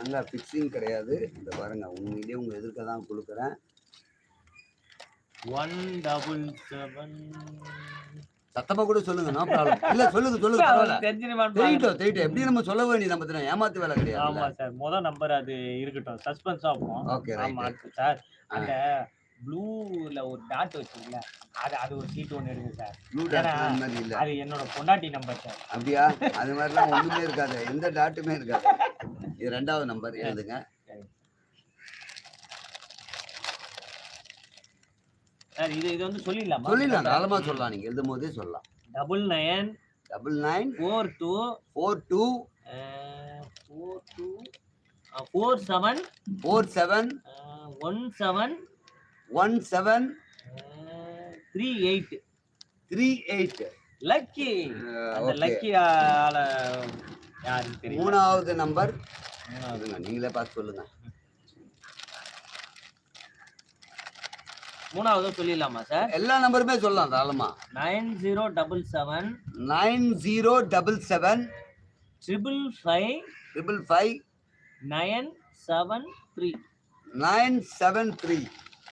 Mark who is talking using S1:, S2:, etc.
S1: அங்கே ஃபிக்ஸிங் கிடையாது. இந்த பாருங்க உண்மையிலேயே உங்கள் எதிர்க்க தான் கொடுக்குறேன்.
S2: ஒன் டபுள் செவன்
S1: சத்தமாக கூட சொல்லுங்க நோ ப்ராப்ளம் இல்லை சொல்லுங்க சொல்லுங்க
S2: தெரிஞ்சிருவான்னு
S1: தெரியிட்டோம் எப்படி நம்ம சொல்ல வேண்டிய நம்ம தினம். ஏமாத்து வேலை
S2: ஆமா
S1: கிடையாது
S2: சார். முத நம்பர் அது இருக்கட்டும். சஸ்பென்ஸா இருக்கும்
S1: ஓகே
S2: ஆமா சார். அந்த ப்ளூல ஒரு டாட் வச்சிருக்கல. அது அது ஒரு சீட் ஒன்று இருக்கு சார்.
S1: ப்ளூ டாட் இல்லை.
S2: அது என்னோட பொண்டாட்டி நம்பர் சார்.
S1: அப்படியா? அது மாதிரிலாம் ஒன்றுமே இருக்காது. எந்த டாட்டுமே இருக்காது. இது ரெண்டாவது நம்பர் எழுதுங்க.
S2: சார். இது இது வந்து சொல்லிடலாமா?
S1: சொல்லிடலாம் தாராளமாக சொல்லலாம். நீங்கள் எழுதும் போதே சொல்லலாம்
S2: double nine
S1: double nine
S2: four two
S1: four two
S2: four two four seven
S1: four seven
S2: one seven
S1: one seven
S2: three eight
S1: three eight
S2: lucky அந்த லக்கி ஆள யாருன்னு தெரியும்?
S1: மூணாவது நம்பர் நீங்களே பார்த்து சொல்லுங்க.
S2: மூணாவது சொல்லிடலாமா சார்?
S1: எல்லா நம்பருமே சொல்லலாம் தாராளமா.
S2: Nine zero double seven
S1: nine zero double seven
S2: triple five
S1: triple five
S2: nine seven three.
S1: Nine seven three.